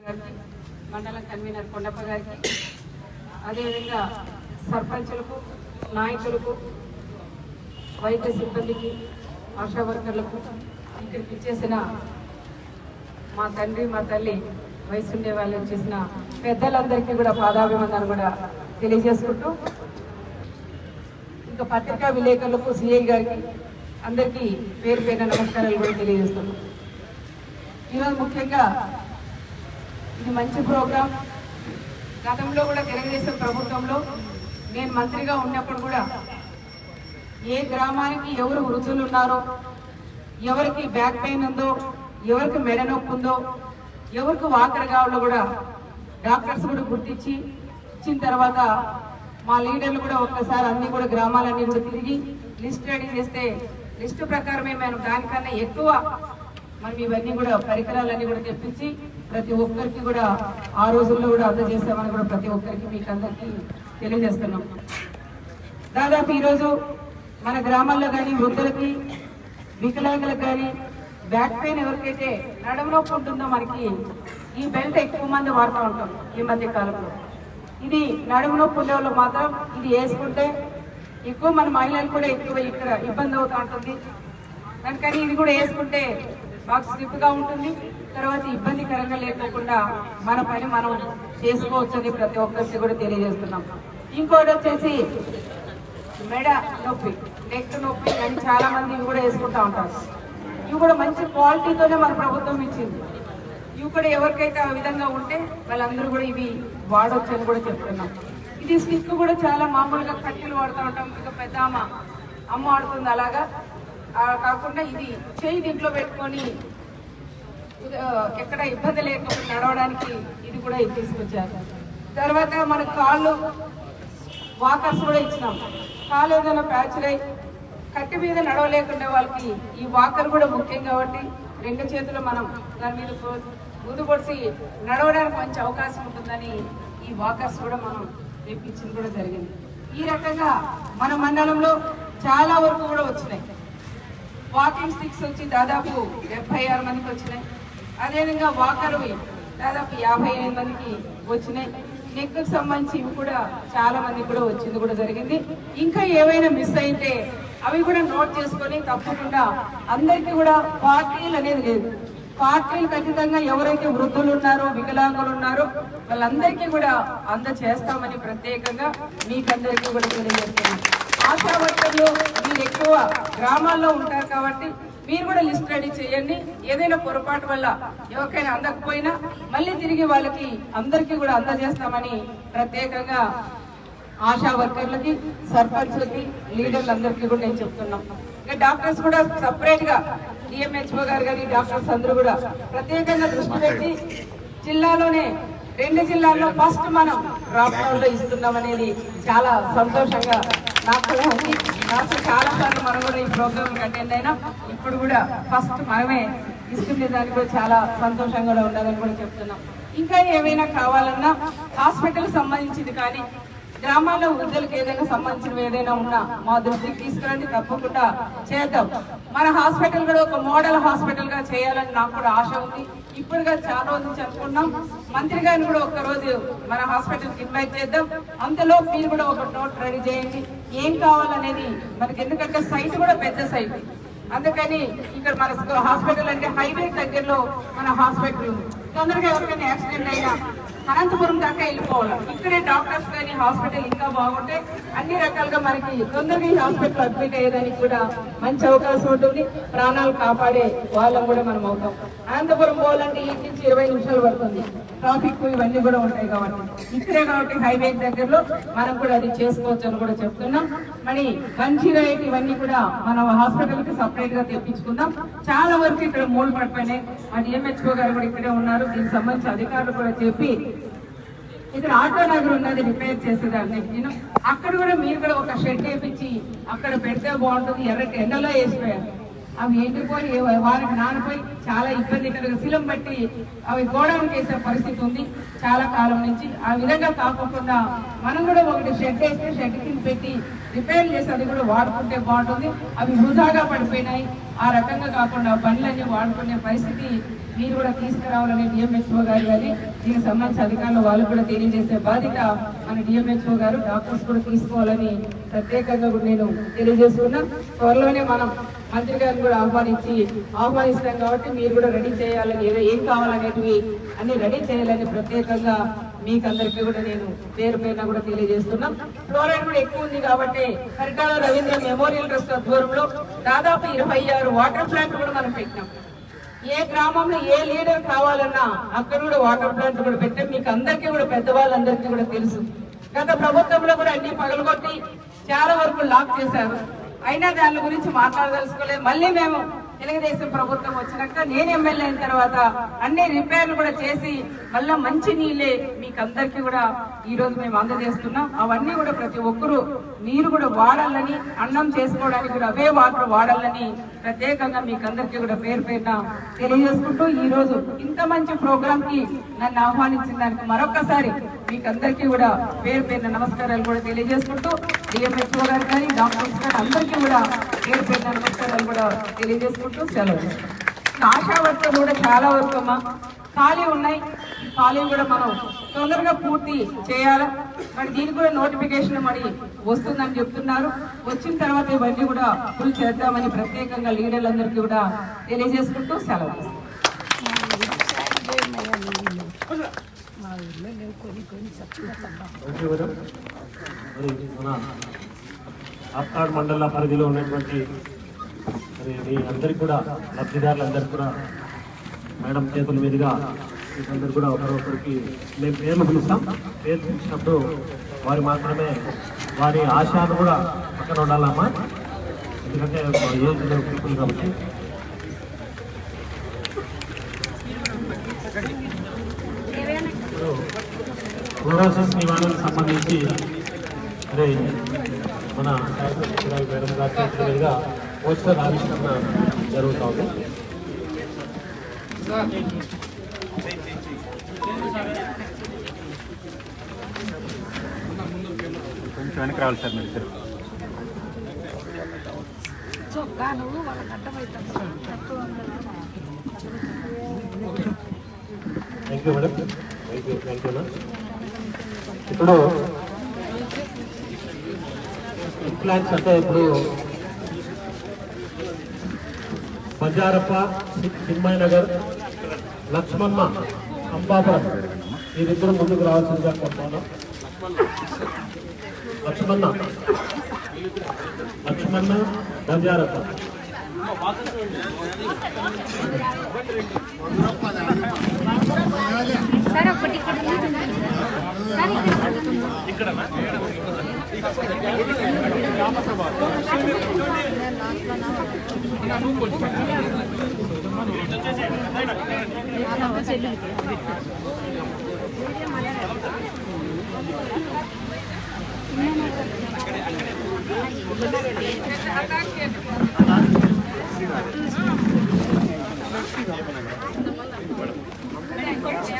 మండలం మండల కన్వీనర్ కొండప్ప గారికి అదేవిధంగా సర్పంచులకు నాయకులకు వైద్య సిబ్బందికి ఆశా వర్కర్లకు ఇక్కడికి ఇచ్చేసిన మా తండ్రి మా తల్లి వయసుండే వాళ్ళు వచ్చేసిన పెద్దలందరికీ కూడా పాదాభివందనం కూడా తెలియజేసుకుంటూ ఇంకా పత్రికా విలేకరులకు సిఐ గారికి అందరికీ పేరు పేరు నమస్కారాలు కూడా తెలియజేస్తున్నాం. ఈరోజు ముఖ్యంగా ఇది మంచి ప్రోగ్రాం. గతంలో కూడా తెలుగుదేశం ప్రభుత్వంలో నేను మంత్రిగా ఉన్నప్పుడు కూడా ఏ గ్రామానికి ఎవరు వృద్ధులు ఉన్నారో ఎవరికి బ్యాక్ పెయిన్ ఉందో ఎవరికి మెడ నొప్పి ఉందో ఎవరికి వాకర్ కావాలో కూడా డాక్టర్స్ కూడా గుర్తించి ఇచ్చిన తర్వాత మా లీడర్లు కూడా ఒక్కసారి అన్ని కూడా గ్రామాలన్నీ కూడా తిరిగి లిస్ట్ రెడీ చేస్తే లిస్టు ప్రకారమే మేము దానికన్నా ఎక్కువ మనం ఇవన్నీ కూడా పరికరాలన్నీ కూడా తెప్పించి ప్రతి ఒక్కరికి కూడా ఆ రోజుల్లో కూడా అందజేస్తామని కూడా ప్రతి ఒక్కరికి మీకు అందరికీ తెలియజేస్తున్నాం. దాదాపు ఈరోజు మన గ్రామాల్లో కానీ వృద్ధులకి వికలాంగులకు కానీ బ్యాక్ పెయిన్ ఎవరికైతే నడుము నొప్పి ఉంటుందో మనకి ఈ బెల్ట్ ఎక్కువ మంది వాడుతూ ఉంటాం ఈ మధ్య కాలంలో. ఇది నడుము నొప్పి ఉండే వాళ్ళు మాత్రం ఇది వేసుకుంటే ఎక్కువ మన మహిళలు కూడా ఎక్కువ ఇక్కడ ఇబ్బంది అవుతూ ఉంటుంది. దానికని ఇది కూడా వేసుకుంటే మాకు స్లిప్గా ఉంటుంది. తర్వాత ఇబ్బందికరంగా లేకోకుండా మన పని మనం చేసుకోవచ్చు అని ప్రతి ఒక్కరికి కూడా తెలియజేస్తున్నాం. ఇంకోటి వచ్చేసి మెడ నొప్పి నెక్ నొప్పి అని చాలా మంది ఇవి కూడా వేసుకుంటా ఉంటారు. ఇవి కూడా మంచి క్వాలిటీతోనే మన ప్రభుత్వం ఇచ్చింది. ఇవి కూడా ఎవరికైతే ఆ విధంగా ఉంటే వాళ్ళందరూ కూడా ఇవి వాడొచ్చు అని కూడా చెప్తున్నాం. ఇది స్లిప్ కూడా చాలా మామూలుగా కట్టెలు వాడుతూ ఉంటాం. ఇంకా పెద్ద అమ్మ అమ్మ వాడుతుంది అలాగా. కాకుండా ఇది చేయి దీంట్లో పెట్టుకొని ఎక్కడ ఇబ్బంది లేకుండా నడవడానికి ఇది కూడా ఇది తీసుకొచ్చారు. తర్వాత మన కాళ్ళు వాకర్స్ కూడా ఇచ్చినాం. కాలు ఏదైనా ప్యాచులై కట్టి మీద నడవలేకుండా వాళ్ళకి ఈ వాకర్ కూడా ముఖ్యం కాబట్టి రెండు చేతులు మనం దాని మీద ముందు పొడిసి నడవడానికి మంచి అవకాశం ఉంటుందని ఈ వాకర్స్ కూడా మనం తెప్పించింది కూడా జరిగింది. ఈ రకంగా మన మండలంలో చాలా వరకు కూడా వచ్చినాయి. వాకింగ్ స్టిక్స్ వచ్చి దాదాపు డెబ్బై ఆరు మందికి వచ్చినాయి. అదేవిధంగా వాకర్వి దాదాపు యాభై ఎనిమిది మందికి వచ్చినాయి. నెక్కు సంబంధించి ఇవి కూడా చాలా మందికి కూడా వచ్చింది కూడా జరిగింది. ఇంకా ఏవైనా మిస్ అయితే అవి కూడా నోట్ చేసుకొని తప్పకుండా అందరికీ కూడా పార్టీలు అనేది లేదు. పార్టీలు ఖచ్చితంగా ఎవరైతే వృద్ధులు ఉన్నారో వికలాంగులు ఉన్నారో వాళ్ళందరికీ కూడా అందచేస్తామని ప్రత్యేకంగా మీకందరికీ కూడా తెలియజేస్తున్నాను. ఆశా వర్కర్లు మీరు ఎక్కువ గ్రామాల్లో ఉంటారు కాబట్టి మీరు కూడా లిస్ట్ రెడీ చేయండి. ఏదైనా పొరపాటు వల్ల ఎవరికైనా అందకపోయినా మళ్ళీ తిరిగి వాళ్ళకి అందరికీ కూడా అందజేస్తామని ప్రత్యేకంగా ఆశా వర్కర్లకి సర్పంచ్లకి లీడర్లందరికీ కూడా నేను చెప్తున్నాం. ఇంకా డాక్టర్స్ కూడా సపరేట్గా డిఎంహెచ్ఓ గారు కానీ డాక్టర్స్ అందరూ కూడా ప్రత్యేకంగా దృష్టి పెట్టి జిల్లాలోనే రెండు జిల్లాల్లో ఫస్ట్ మనం రాష్ట్రంలో ఇస్తున్నాం అనేది చాలా సంతోషంగా నాకు నాకు చాలా సార్లు మనం కూడా ఈ ప్రోగ్రామ్ అటెండ్ అయినా. ఇప్పుడు కూడా ఫస్ట్ మనమే ఇస్తుండే దానికి కూడా చాలా సంతోషంగా కూడా ఉండాలని కూడా చెప్తున్నాం. ఇంకా ఏమైనా కావాలన్నా హాస్పిటల్ సంబంధించింది కానీ గ్రామాల్లో వృద్ధులకు ఏదైనా సంబంధించినవి ఏదైనా ఉన్నా మా దృష్టికి తీసుకురండి తప్పకుండా చేద్దాం. మన హాస్పిటల్ కూడా ఒక మోడల్ హాస్పిటల్గా చేయాలని నాకు కూడా ఆశ ఉంది. ఇప్పుడుగా చాలా రోజుల నుంచి అనుకున్నాం మంత్రి గారిని కూడా ఒక రోజు మన హాస్పిటల్కి ఇన్వైట్ చేద్దాం. అంతలో మీరు కూడా ఒక నోట్ రెడీ చేయండి. ఏం కావాలనేది మనకి ఎందుకంటే సైట్ కూడా పెద్ద సైట్. అందుకని ఇక్కడ మన హాస్పిటల్ అంటే హైవే దగ్గరలో మన హాస్పిటల్ ఉంది. తొందరగా ఎవరికైనా యాక్సిడెంట్ అయినా అనంతపురం దాకా వెళ్ళిపోవాలి. ఇక్కడే డాక్టర్స్ కానీ హాస్పిటల్ ఇంకా బాగుంటే అన్ని రకాలుగా మనకి తొందరగా ఈ హాస్పిటల్ అడ్మిట్ అయ్యేదానికి కూడా మంచి అవకాశం ఉంటుంది. ప్రాణాలు కాపాడే వాళ్ళం కూడా మనం అవుతాం. అనంతపురం పోవాలంటే ఈ నుంచి ఇరవై నిమిషాలు పడుతుంది. ట్రాఫిక్ ఇవన్నీ కూడా ఉంటాయి కాబట్టి. ఇక్కడే కాబట్టి హైవే దగ్గరలో మనం కూడా అది చేసుకోవచ్చు అని కూడా చెప్తున్నాం. మరి మంచి ఇవన్నీ కూడా మనం హాస్పిటల్కి సపరేట్గా తెప్పించుకుందాం. చాలా వరకు ఇక్కడ మూడు పడిపోయినాయి. మా డిఎంహెచ్ఓ గారు కూడా ఇక్కడే ఉన్నారు. దీనికి సంబంధించి అధికారులు కూడా చెప్పి ఇక్కడ ఆటో నగర్ ఉన్నది రిపేర్ చేసేదాన్ని. నేను అక్కడ కూడా మీరు కూడా ఒక షెడ్ వేపించి అక్కడ పెడితే బాగుంటుంది ఎర్ర ఎండలో వేసిపోయారు. అవి ఎండిపోయి వారికి నానిపోయి చాలా ఇబ్బందికరంగా శిలం బట్టి అవి గోడౌన్ వేసే పరిస్థితి ఉంది చాలా కాలం నుంచి. ఆ విధంగా కాకుండా మనం కూడా ఒకటి షెడ్ వేస్తే షెడ్ కింద పెట్టి రిపేర్ చేసి అది కూడా వాడుకుంటే బాగుంటుంది. అవి వృధాగా పడిపోయినాయి. ఆ రకంగా కాకుండా బండ్లన్నీ వాడుకునే పరిస్థితి మీరు కూడా తీసుకురావాలని డిఎంహెచ్ఓ గారు కానీ దీనికి సంబంధించిన అధికారులు వాళ్ళు కూడా తెలియజేసే బాధ్యత మన డిఎంహెచ్ఓ గారు డాక్టర్స్ కూడా తీసుకోవాలని ప్రత్యేకంగా కూడా నేను తెలియజేసుకున్నా త్వరలోనే మనం మంత్రి గారిని కూడా ఆహ్వానించి ఆహ్వానిస్తాం కాబట్టి మీరు కూడా రెడీ చేయాలని ఏదో ఏం కావాలనేటివి అన్ని రెడీ చేయాలని ప్రత్యేకంగా మీకు అందరికీ కూడా నేను పేరు పైన కూడా తెలియజేస్తున్నాం. ఫ్లోరైడ్ కూడా ఎక్కువ ఉంది కాబట్టి హరికాల రవీంద్ర మెమోరియల్ ట్రస్ట్ ఆధ్వర్యంలో దాదాపు ఇరవై ఆరు వాటర్ ప్లాంట్ కూడా మనం పెట్టినాం. ఏ గ్రామంలో ఏ లీడర్ కావాలన్నా అక్కడ కూడా వాటర్ ప్లాంట్ కూడా పెట్టాం. మీకు అందరికీ కూడా పెద్దవాళ్ళందరికీ కూడా తెలుసు. గత ప్రభుత్వంలో కూడా అన్ని పగలగొట్టి చాలా వరకు లాక్ చేశారు. అయినా దాని గురించి మాట్లాడదలుచుకోలేదు. మళ్ళీ మేము తెలుగుదేశం ప్రభుత్వం వచ్చినాక నేను ఎమ్మెల్యే అయిన తర్వాత అన్ని రిపేర్లు కూడా చేసి మళ్ళా మంచి నీళ్ళే మీకు అందరికీ కూడా ఈ రోజు మేము అందజేస్తున్నాం. అవన్నీ కూడా ప్రతి ఒక్కరూ మీరు కూడా వాడాలని అన్నం చేసుకోవడానికి కూడా అవే వాటర్ వాడాలని ప్రత్యేకంగా మీకు అందరికీ కూడా పేరు పేరున తెలియజేసుకుంటూ ఈ రోజు ఇంత మంచి ప్రోగ్రామ్కి నన్ను ఆహ్వానించిన దానికి మరొకసారి మీకందరికీ కూడా పేరు పేరున నమస్కారాలు కూడా తెలియజేసుకుంటూ డిఎంఎస్ఓ గారు కానీ డాక్టర్స్ గారు అందరికీ కూడా పేరు పేరున నమస్కారాలు కూడా తెలియజేసుకుంటూ సెలవు. ఆశా వర్కర్ కూడా చాలా వరకు అమ్మా. ఖాళీ ఉన్నాయి. ఖాళీ కూడా మనం తొందరగా పూర్తి చేయాలి? మరి దీనికి కూడా నోటిఫికేషన్ మరి వస్తుందని చెప్తున్నారు. వచ్చిన తర్వాత ఇవన్నీ కూడా ఫుల్ చేద్దామని ప్రత్యేకంగా లీడర్లందరికీ కూడా తెలియజేసుకుంటూ సెలవు. ఓకే మేడం మరి మన ఆప్కాడ్ మండల పరిధిలో ఉన్నటువంటి మరి మీ అందరికి కూడా లబ్ధిదారులందరికీ కూడా మేడం చేతుల మీదుగా మీకందరూ కూడా ఒకరొకరికి మేము పేర్లు పిలుస్తాం. పేర్లు పిలిచినప్పుడు వారు మాత్రమే వారి ఆశాను కూడా పక్కన ఉండాలమ్మా. ఎందుకంటే ఏజ్ పీపుల్ కాబట్టి. క్లోరోసిస్ నివారణకు సంబంధించి మరి మన మేడం పోస్టర్ ఆవిష్కరణ జరుగుతూ ఉంది. కొంచెం వెనక్కి రావాలి సార్ మీరు thank you madam thank you thank you ఇప్పుడు ప్లాన్స్ అంటే ఇప్పుడు బంజారప్ప సింహయ్య నగర్ లక్ష్మమ్మ అంబాపురం. మీరిద్దరు ముందుకు రావాల్సిందిగా కోరుతున్నాను. లక్ష్మణ లక్ష్మణ బంజారప్ప. సార్ ఒకటి ఇక్కడ అక్కడ సార్ ఇక్కడ అడిగవుతారు మేడం ఏంటి అర్థం ఆస్కర్తో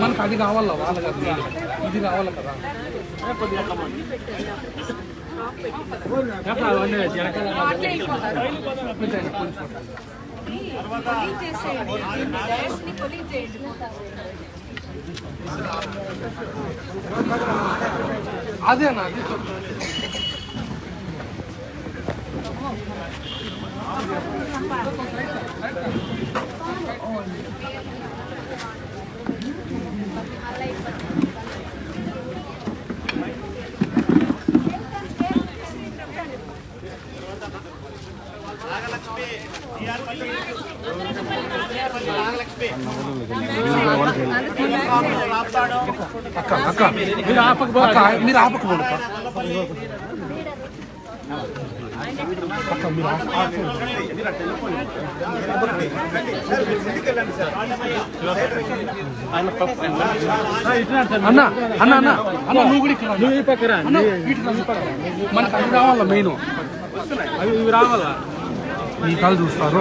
మనకు అది కావాలా? వాళ్ళ కాదు ఇది. కావాలి కదా? అదేనా? అది మీరు ఆపకపోండి అక్క పక్క మీరు ఆ- ఆ side. అన్న అన్న అన్న. అన్న నువ్వు కూడా ఇక్కడ ఇటు రా. మనకు అవి రావాలా మెయిన్ అవి ఇవి రావాలా? ఈ కళ్ళు చూస్తారు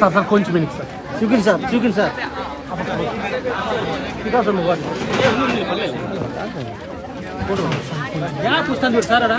సార్ సార్ కొంచెం వెనక్కి సార్. చూపించండి సార్ చూపించండి సార్. వికాసం పుస్తాను చూడు. సార్ అడా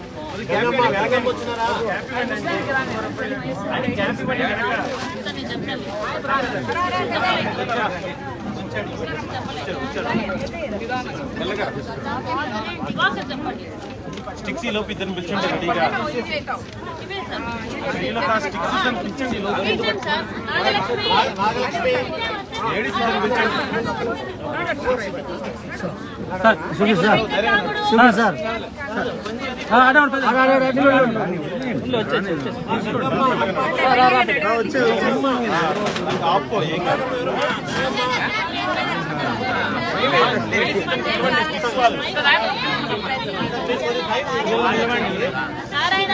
స్టిక్స్ లోపు ఇద్దరు పిలిచిండే రెడీగా. పిలిచండి. లేడీస్ ఇద్దరు పిలిచండి. సార్. చూపించండి సార్. చూపించండి సార్. నారాయణ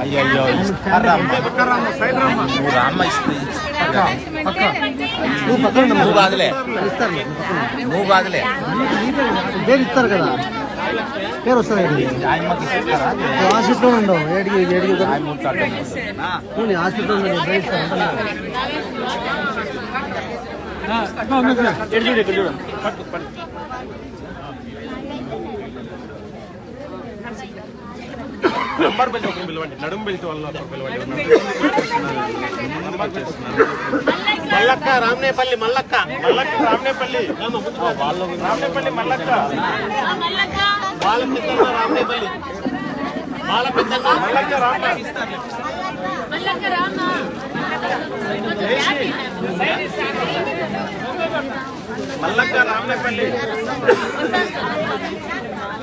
అయ్యో నువ్వు రామ్మ ఇస్తే నువ్వు ఉండు. నువ్వు ఇస్తారు బాధలే పేరు ఇస్తారు కదా పేరు వస్తుంది ఇస్తారా హాస్పిటల్లో ఉండవు ఏడికి ఏడికి హాస్పిటల్లో ఉండవు బయట ఇస్తారు. నంబర్ బెల్ట్ ఒకరు పిలవండి. నడుము బెల్ట్ వల్ల ఒకరు పిలవండి. మల్లక్క రామనేపల్లి మల్లక్క. మల్లక్క రామనేపల్లి. రామనేపల్లి మల్లక్క. మల్లక్క. వాళ్ళ పెద్దన్న రామనేపల్లి. వాళ్ళ పెద్దన్న మల్లక్క రామ మల్లక్క మల్లక్క రామనేపల్లి.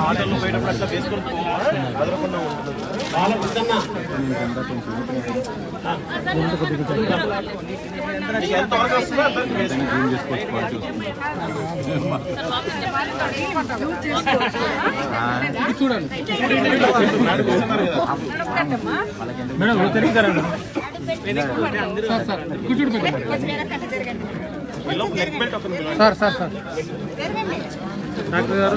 ఆటోలో పోయేటప్పుడు అట్లా వేసుకొని ఉంటుంది వస్తుందో వేసుకో. చూడండి. మేడం తిరుగుతారండి కూర్చోండి. Sir sir sir. డాక్టర్ గారు